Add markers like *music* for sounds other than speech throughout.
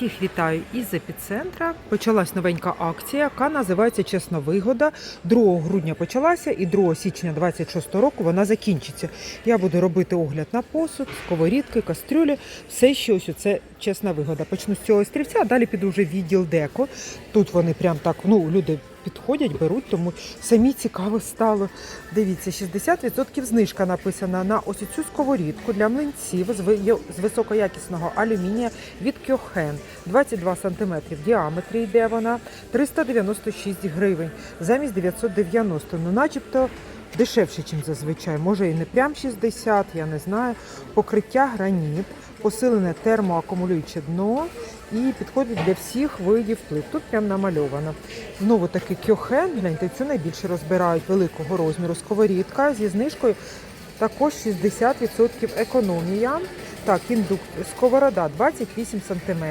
Всіх вітаю із епіцентра. Почалась новенька акція, яка називається Чесна вигода. 2 грудня почалася і 2 січня 26 року вона закінчиться. Я буду робити огляд на посуд, сковорідки, кастрюлі, все, ще ось це чесна вигода. Почну з цього стрільця, а далі піду вже відділ деко. Тут вони прям так, ну люди підходять, беруть, тому самі цікаво стало. Дивіться, 60% знижка написана на ось цю сковорідку для млинців з високоякісного алюмінія від Кьохен. 22 см в діаметрі йде вона, 396 гривень замість 990. Ну, начебто дешевше, ніж зазвичай. Може і не прям 60, я не знаю. Покриття граніт, посилене термоакумулююче дно і підходить для всіх видів плив. Тут прям намальовано. Знову таки кьохен, гляньте, цю найбільше розбирають великого розміру сковорідка зі знижкою. Також 60% економія. Так, індукт сковорода 28 см,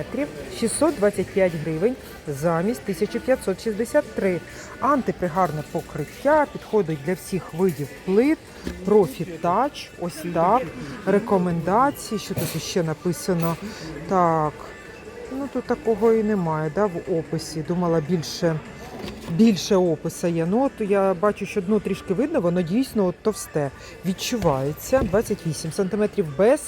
625 гривень замість 1563. Антипригарне покриття підходить для всіх видів плит. Профі тач, ось так. Рекомендації. Що тут ще написано? Так. Ну тут такого і немає, да, в описі. Думала більше. Більше описа є. Ну, от я бачу, що дно трішки видно, воно дійсно от товсте. Відчувається 28 см без,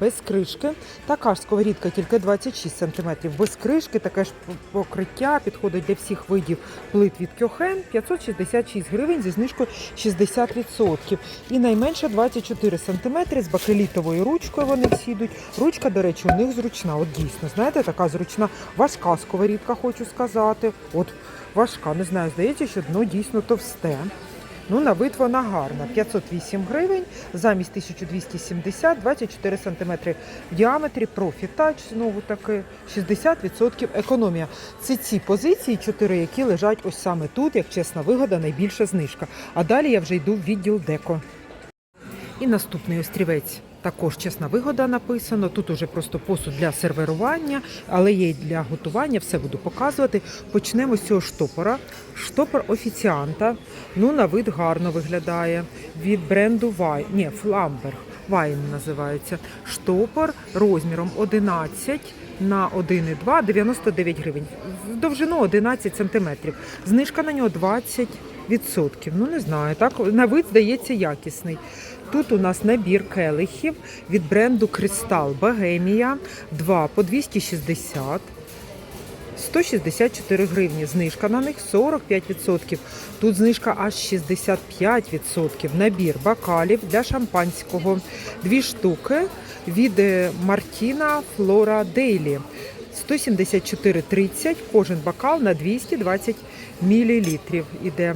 без кришки. Така ж сковорідка тільки 26 см без кришки, таке ж покриття підходить для всіх видів плит від Кьохен 566 гривень зі знижкою 60%. І найменше 24 см з бакелітовою ручкою вони всі йдуть. Ручка, до речі, у них зручна. От дійсно, знаєте, така зручна, важка сковорідка, хочу сказати. От важка, не знаю, здається, що дно дійсно товсте. Ну, на вид вона гарна. 508 гривень замість 1270, 24 см в діаметрі, профітач, знову таки, 60% економія. Це ці позиції, чотири, які лежать ось саме тут, як чесна вигода, найбільша знижка. А далі я вже йду в відділ деко. І наступний острівець. Також чесна вигода написано. Тут уже просто посуд для сервірування, але є й для готування. Все буду показувати. Почнемо з цього штопора. Штопор офіціанта. Ну, на вид гарно виглядає. Від бренду Вай. Ні, Фламберг. Вайн називається. Штопор розміром 11 на 1,2 99 гривень. В довжину 11 сантиметрів. Знижка на нього 20 відсотків. Ну не знаю, так на вид здається якісний. Тут у нас набір келихів від бренду Кристал Богемія 2 по 260. 164 гривні. Знижка на них 45%. Тут знижка аж 65%. Набір бокалів для шампанського. Дві штуки від е, Мартіна Флора Дейлі. 174,30. Кожен бокал на 220 мл іде.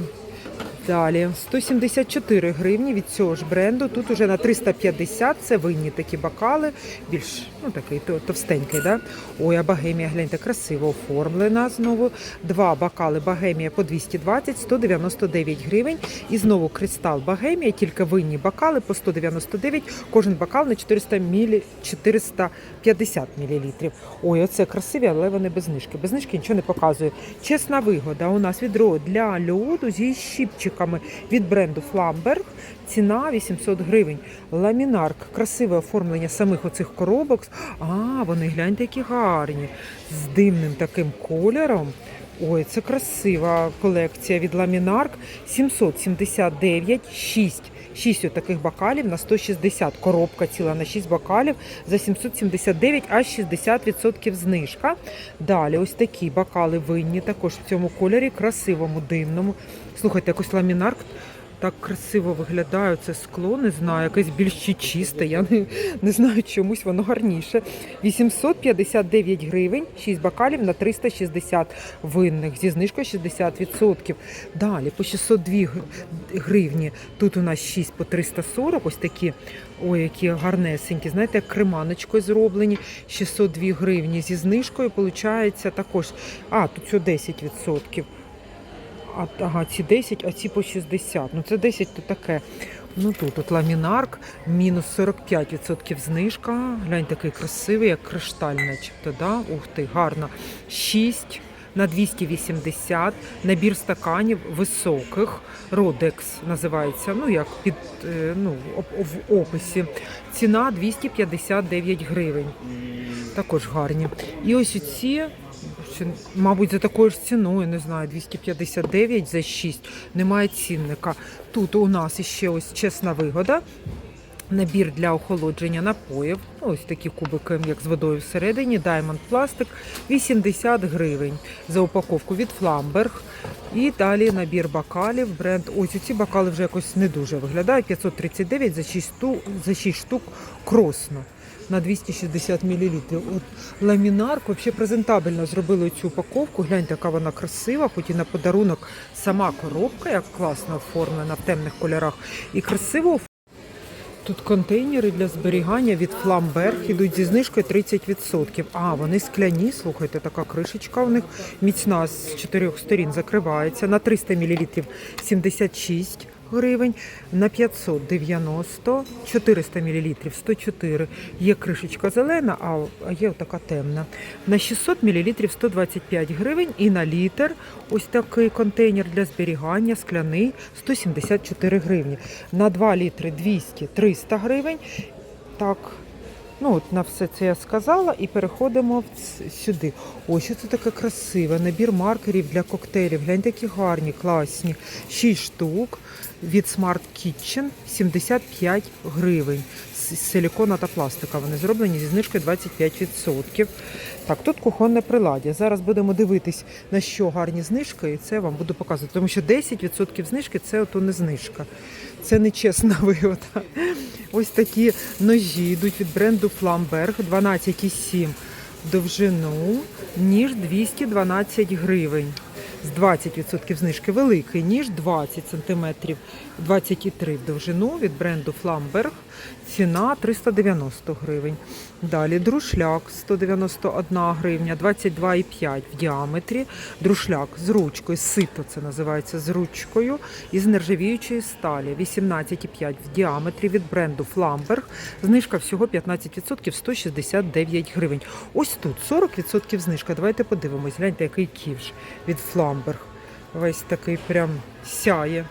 Далі 174 гривні від цього ж бренду. Тут уже на 350 це винні такі бокали, більш ну такий товстенький. Да? Ой, а багемія, гляньте, красиво оформлена знову. Два бокали багемія по 220, 199 гривень. І знову кристал багемія, тільки винні бокали по 199, кожен бокал на 400 мілі, 450 мл. Ой, оце красиві, але вони без знижки. Без знижки нічого не показує. Чесна вигода. У нас відро для льоду зі щіпчиками від бренду Фламберг. Ціна 800 гривень. Ламінарк, красиве оформлення самих оцих коробок. А, вони гляньте, які гарні. З димним таким кольором. Ой, це красива колекція від Ламінарк. 779, 6. 6 таких бокалів на 160. Коробка ціла на 6 бокалів за 779, аж 60% знижка. Далі ось такі бокали винні, також в цьому кольорі, красивому, димному. Слухайте, якось ламінарк так красиво виглядає це скло, не знаю, якесь більш чисте. Я не, не знаю, чомусь воно гарніше. 859 гривень, 6 бокалів на 360 винних зі знижкою 60%. Далі по 602 гривні. Тут у нас 6 по 340, ось такі, ой, які гарнесенькі, знаєте, як креманочкою зроблені. 602 гривні зі знижкою, виходить також, а, тут все 10%. А, ага, ці 10, а ці по 60. Ну це 10 то таке. Ну тут от ламінарк, мінус 45% знижка. Глянь, такий красивий, як кришталь, начебто, да? Ух ти, гарно. 6 на 280, набір стаканів високих, Родекс називається, ну як під е, ну, в описі. Ціна 259 гривень. Також гарні. І ось ці, ще, мабуть, за такою ж ціною, не знаю, 259 за 6. Немає цінника. Тут у нас іще ось чесна вигода. Набір для охолодження напоїв. Ну, Ось такі кубики, як з водою всередині. Diamond пластик 80 гривень за упаковку від Фламберг. І далі набір бокалів. Бренд. Ось ці бокали вже якось не дуже виглядають. 539 за 6 штук, за 6 штук кросно. На 260 мл. От ламінарк взагалі презентабельно зробили цю упаковку. Гляньте, яка вона красива, хоч і на подарунок сама коробка, як класно оформлена в темних кольорах. І красиво Тут контейнери для зберігання від Фламберг ідуть зі знижкою 30%. А, вони скляні, слухайте, така кришечка у них міцна з чотирьох сторін закривається. На 300 мл 76 гривень, на 590, 400 мл 104. Є кришечка зелена, а є така темна. На 600 мл 125 гривень і на літр ось такий контейнер для зберігання скляний 174 гривні. На 2 літри 200 300 гривень. Так, ну от на все це я сказала і переходимо сюди. Ось що це таке красиве. Набір маркерів для коктейлів. Гляньте, які гарні, класні. 6 штук від Smart Kitchen 75 гривень. З силікона та пластика вони зроблені зі знижкою 25%. Так, тут кухонне приладдя. Зараз будемо дивитись, на що гарні знижки, і це вам буду показувати. Тому що 10% знижки це ото не знижка. Це нечесна *laughs* вигода. Ось такі ножі йдуть від бренду Flamberg 12,7 довжину, ніж 212 гривень. З 20% знижки великий ніж 20 см, 23 в довжину від бренду Flamberg. Ціна 390 гривень. Далі друшляк 191 гривня, 22,5 в діаметрі. Друшляк з ручкою, сито це називається з ручкою із нержавіючої сталі. 18,5 в діаметрі від бренду Flamberg. Знижка всього 15% 169 гривень. Ось тут 40% знижка. Давайте подивимось. Гляньте, який ківш від Flamberg. Весь такий прям сяє.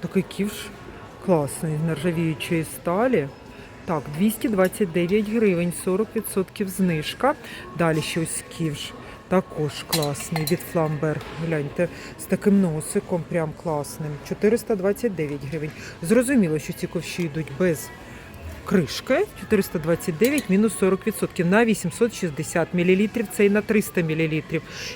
Такий ківш класний з нержавіючої сталі. Так, 229 гривень, 40% знижка. Далі щось ківш. Також класний від Фламбер. Гляньте, з таким носиком, прям класним. 429 гривень. Зрозуміло, що ці ковші йдуть без кришки. 429 мінус 40% на 860 мл. Це і на 300 мл.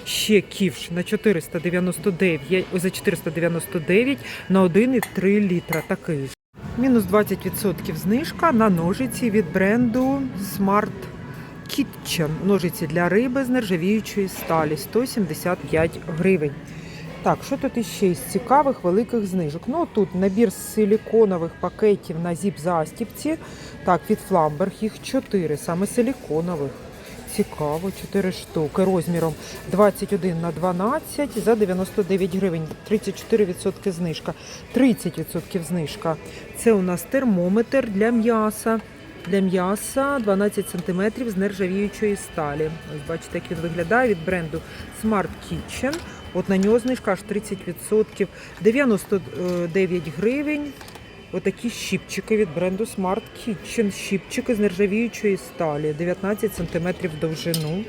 Ще ківш на 499, ой, за 499 на 1,3 літра. Такий. Мінус 20% знижка на ножиці від бренду Smart Kitchen. Ножиці для риби з нержавіючої сталі 175 гривень. Так, що тут іще із цікавих великих знижок? Ну тут набір силіконових пакетів на зіп-застіпці. Так, від Flamberg їх 4, саме силіконових. Цікаво, 4 штуки розміром 21 на 12 за 99 гривень, 34% знижка, 30% знижка. Це у нас термометр для м'яса. Для м'яса 12 см з нержавіючої сталі. Ось бачите, як він виглядає від бренду Smart Kitchen. От на нього знижка аж 30%, 99 гривень. Отакі щіпчики від бренду Smart Kitchen. Щіпчики з нержавіючої сталі, 19 см довжину.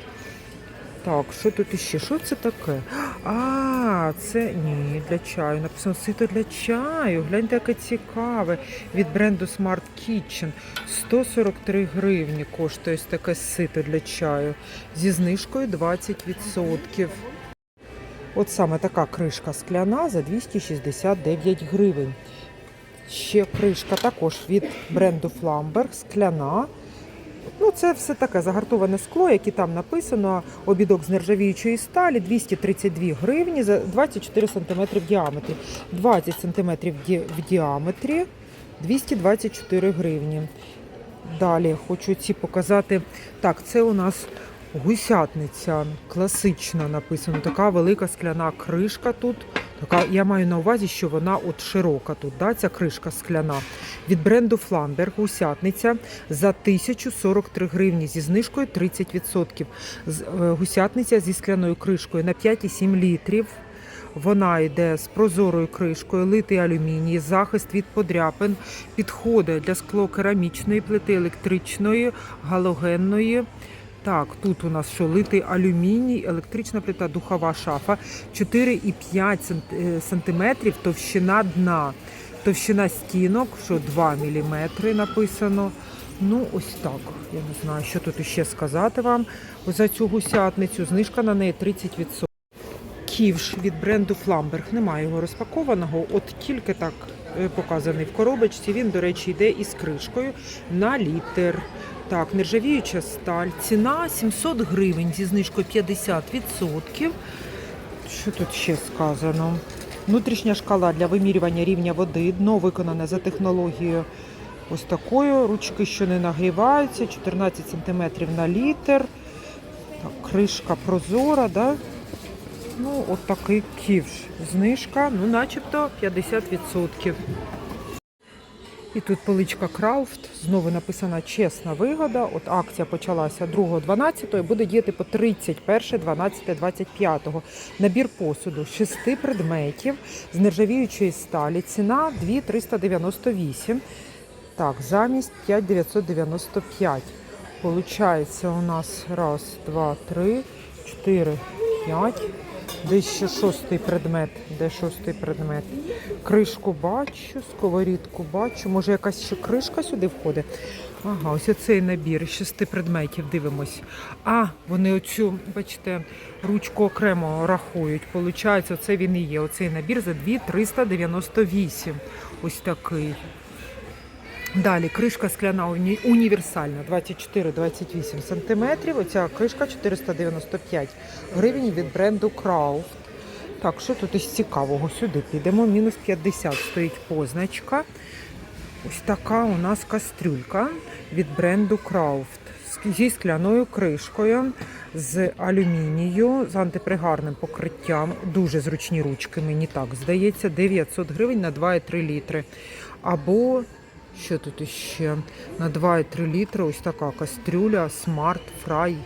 Так, що тут іще? Що це таке? А, це ні, для чаю. Написано сито для чаю. Гляньте, яке цікаве. Від бренду Smart Kitchen. 143 гривні коштує ось таке сито для чаю. Зі знижкою 20%. От саме така кришка скляна за 269 гривень. Ще кришка також від бренду Flamberg, скляна. Ну, це все таке загартоване скло, як і там написано. Обідок з нержавіючої сталі 232 гривні за 24 см в діаметрі. 20 см в діаметрі 224 гривні. Далі хочу ці показати. Так, це у нас гусятниця класична написано. Така велика скляна кришка тут. Така, я маю на увазі, що вона от широка тут, да, ця кришка скляна. Від бренду Фламберг гусятниця за 1043 гривні зі знижкою 30%. З- е, Гусятниця зі скляною кришкою на 5,7 літрів. Вона йде з прозорою кришкою, литий алюміній, захист від подряпин, підходить для склокерамічної плити, електричної, галогенної. Так, тут у нас що литий алюміній, електрична плита, духова шафа, 4,5 см сантиметрів товщина дна. Товщина стінок, що 2 мм написано. Ну, ось так. Я не знаю, що тут ще сказати вам за цю гусятницю. Знижка на неї 30%. Ківш від бренду Фламберг. Немає його розпакованого, от тільки так е, показаний в коробочці. Він, до речі, йде із кришкою на літр. Так, нержавіюча сталь. Ціна 700 гривень зі знижкою 50%. Що тут ще сказано? Внутрішня шкала для вимірювання рівня води. Дно виконане за технологією ось такою. Ручки, що не нагріваються, 14 см на літр. Так, кришка прозора, да? Ну, от такий ківш. Знижка, ну, начебто 50%. І тут поличка Крауфт. Знову написана чесна вигода. От акція почалася 2.12 і буде діяти по 31.12.25. Набір посуду 6 предметів з нержавіючої сталі. Ціна 2,398. Так, замість 5,995. Получається у нас раз, два, три, чотири, п'ять. Де ще шостий предмет? Де шостий предмет? Кришку бачу, сковорідку бачу. Може, якась ще кришка сюди входить? Ага, ось оцей набір шести предметів дивимось. А, вони оцю, бачите, ручку окремо рахують. Получається, це він і є. Оцей набір за 2,398. Ось такий. Далі кришка скляна уні- універсальна 24-28 см. Оця кришка 495 гривень від бренду Крауфт. Так, що тут із цікавого? Сюди підемо. Мінус 50 стоїть позначка. Ось така у нас кастрюлька від бренду Крауфт зі скляною кришкою, з алюмінію, з антипригарним покриттям. Дуже зручні ручки, мені так здається. 900 гривень на 2,3 літри. Або що тут іще? На 2,3 літри ось така кастрюля Smart Fry.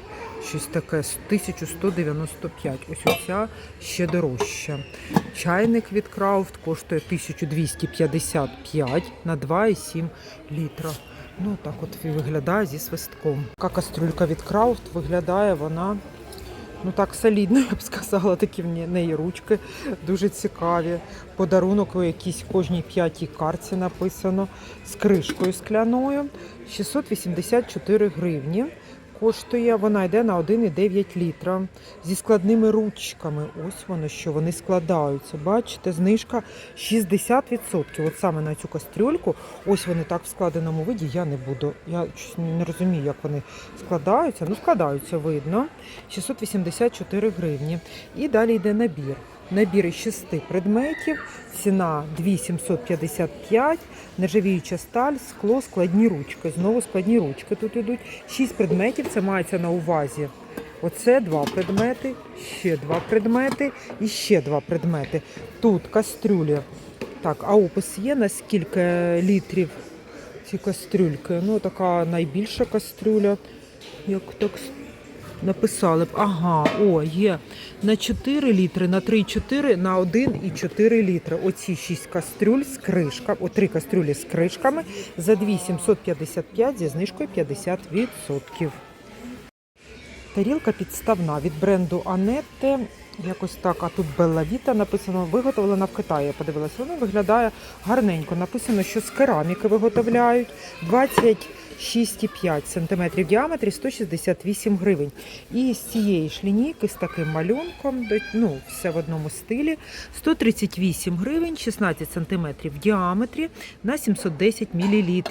Щось таке з 1195. Ось оця ще дорожча. Чайник від Крафт коштує 1255 на 2,7 літра. Ну так от виглядає зі свистком. Така кастрюлька від Крафт виглядає вона. Ну так солідно, я б сказала, такі в не- неї ручки дуже цікаві. Подарунок у якійсь кожній п'ятій карці написано з кришкою скляною. 684 гривні. Коштує, вона йде на 1,9 літра зі складними ручками. Ось воно що вони складаються. Бачите, знижка 60%. От саме на цю кастрюльку, ось вони так в складеному виді. Я не буду. Я не розумію, як вони складаються. Ну, складаються, видно. 684 гривні. І далі йде набір. Набір із 6 предметів, ціна 2755, нержавіюча сталь, скло, складні ручки. Знову складні ручки тут йдуть. 6 предметів, це мається на увазі. Оце два предмети, ще два предмети і ще два предмети. Тут кастрюлі. Так, а опис є на скільки літрів ці кастрюльки? Ну, така найбільша кастрюля. Як так написали б. Ага, о, є на 4 літри, на 3,4, на 1,4 літри. Оці 6 кастрюль з кришками, о, 3 кастрюлі з кришками за 2755 зі знижкою 50%. Тарілка підставна від бренду Анетте. Якось так, а тут Белла Віта написано, виготовлена в Китаї. Подивилася, вона виглядає гарненько. Написано, що з кераміки виготовляють 26,5 см в діаметрі 168 гривень. І з цієї ж лінійки з таким малюнком, ну, все в одному стилі, 138 гривень, 16 см в діаметрі на 710 мл.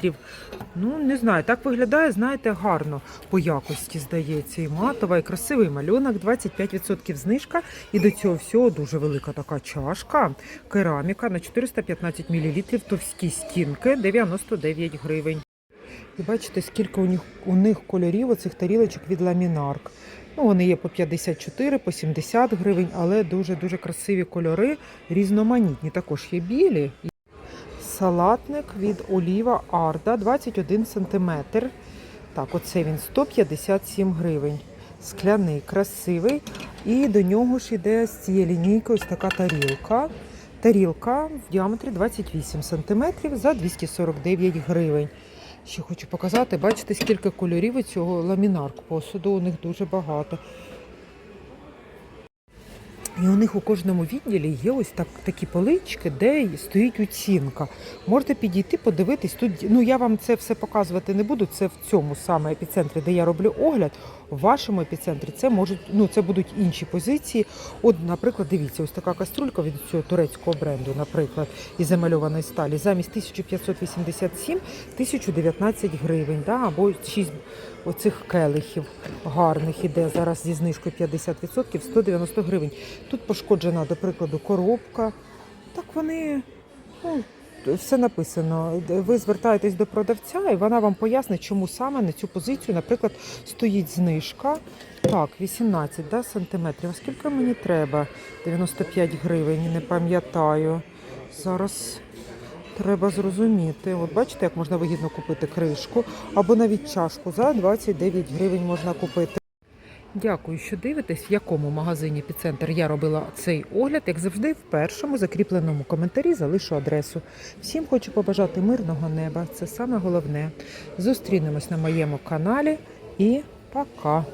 Ну, не знаю, так виглядає, знаєте, гарно по якості, здається. І матова, і красивий малюнок, 25% знижка. І до цього всього дуже велика така чашка, кераміка на 415 мл, товсті стінки, 99 гривень. І бачите, скільки у них, у них кольорів оцих тарілочок від ламінарк. Ну, вони є по 54, по 70 гривень, але дуже-дуже красиві кольори, різноманітні. Також є білі. Салатник від Оліва Арда 21 см. Так, оце він 157 гривень. Скляний, красивий. І до нього ж іде з цієї лінійки ось така тарілка. Тарілка в діаметрі 28 см за 249 гривень. Ще хочу показати, бачите, скільки кольорів у цього ламінарку посуду. У них дуже багато. І у них у кожному відділі є ось так, такі полички, де стоїть оцінка. Можете підійти, подивитись. Тут ну я вам це все показувати не буду. Це в цьому саме епіцентрі, де я роблю огляд. В вашому епіцентрі це можуть, ну це будуть інші позиції. От, наприклад, дивіться, ось така каструлька від цього турецького бренду, наприклад, із замальованої сталі, замість 1587 1019 гривень, да, або 6 оцих келихів гарних іде зараз зі знижкою 50% 190 гривень. Тут пошкоджена, до прикладу, коробка. Так вони, ну, все написано. Ви звертаєтесь до продавця, і вона вам пояснить, чому саме на цю позицію, наприклад, стоїть знижка. Так, 18 да, сантиметрів. А скільки мені треба? 95 гривень, не пам'ятаю. Зараз треба зрозуміти. От бачите, як можна вигідно купити кришку або навіть чашку за 29 гривень можна купити. Дякую, що дивитесь, в якому магазині «Підцентр» я робила цей огляд. Як завжди, в першому закріпленому коментарі залишу адресу. Всім хочу побажати мирного неба. Це саме головне. Зустрінемось на моєму каналі і пока!